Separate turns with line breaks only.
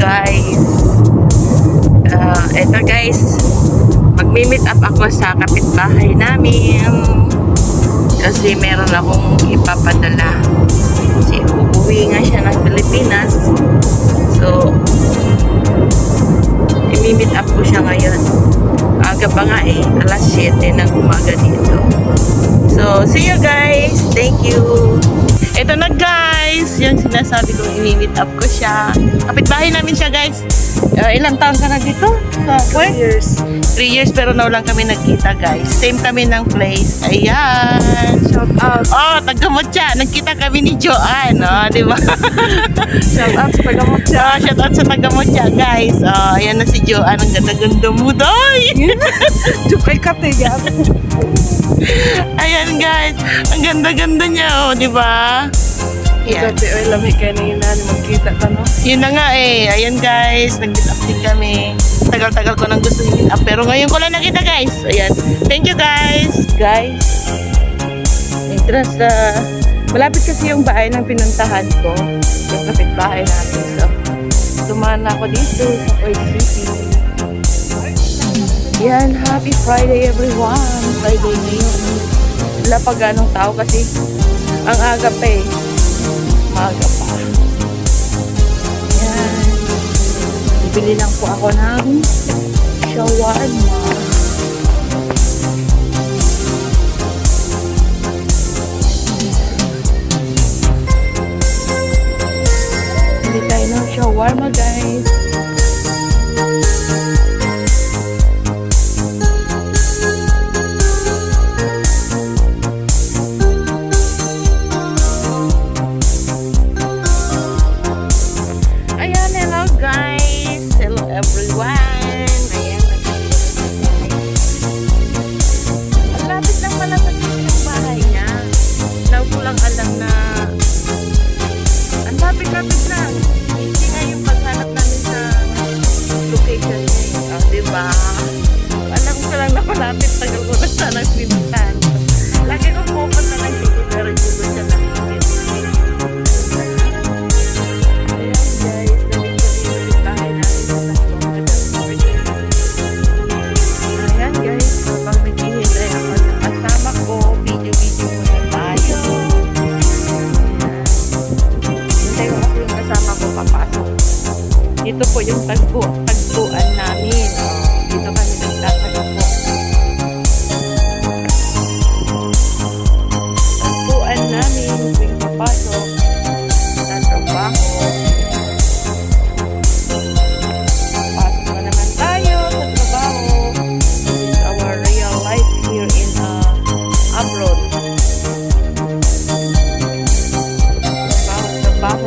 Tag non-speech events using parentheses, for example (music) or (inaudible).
guys. Ah, eto guys, magmi-meet up ako sa kapitbahay namin. Kasi meron akong ipapadala. Kasi uuwi nga siya ng Pilipinas. So, i-meet up ko siya ngayon. Aga pa nga eh, alas 7 ng umaga dito. So, see you guys. Thank you. Ito yung sinasabi kong i-meet up ko siya. Kapitbahay namin siya guys. Uh, ilang taon ka na dito? Sa work?
years.
3 years pero now lang kami nagkita guys. Same kami ng place. Ayan.
Shout out.
Oh, tagamot siya. Nagkita kami ni Joanne. Oh, (laughs) di ba?
Shout out sa tagamot siya.
Oh, shout out sa tagamot siya guys. Oh, ayan na si Joanne. Ang ganda-ganda mo, doy. (laughs)
Dupay katigan. (laughs)
Ayan guys. Ang ganda-ganda niya, oh, di ba? Yan.
Sabi, oy, lamig kayo na yun na. Magkita ka, no?
Yun na nga eh. Ayan guys, nag-meet up din kami. Tagal-tagal ko nang gusto meet up. Pero ngayon ko lang nakita guys. Ayan. Thank you guys. Guys. Entrance na. Malapit kasi yung bahay ng pinuntahan ko. Yung kapitbahay natin. So, dumaan na ako dito sa Kuwait City. Yan. Happy Friday everyone. Friday ngayon. Wala pa ganong tao kasi ang aga pa eh. Maaga pa. Yan. Bibili lang po ako ng shawarma. Bili tayo ng shawarma guys. Diba? Alam ko lang na malapit. Tagal ko na sana pinuntahan. kasama ko papasok. Ito po yung tagpo, tagpuan namin. Dito kami nagtatagpo. Tagpuan namin tuwing papasok ng trabaho. Papasok na naman tayo sa trabaho. This is our real life here in uh, abroad. Trabaho, trabaho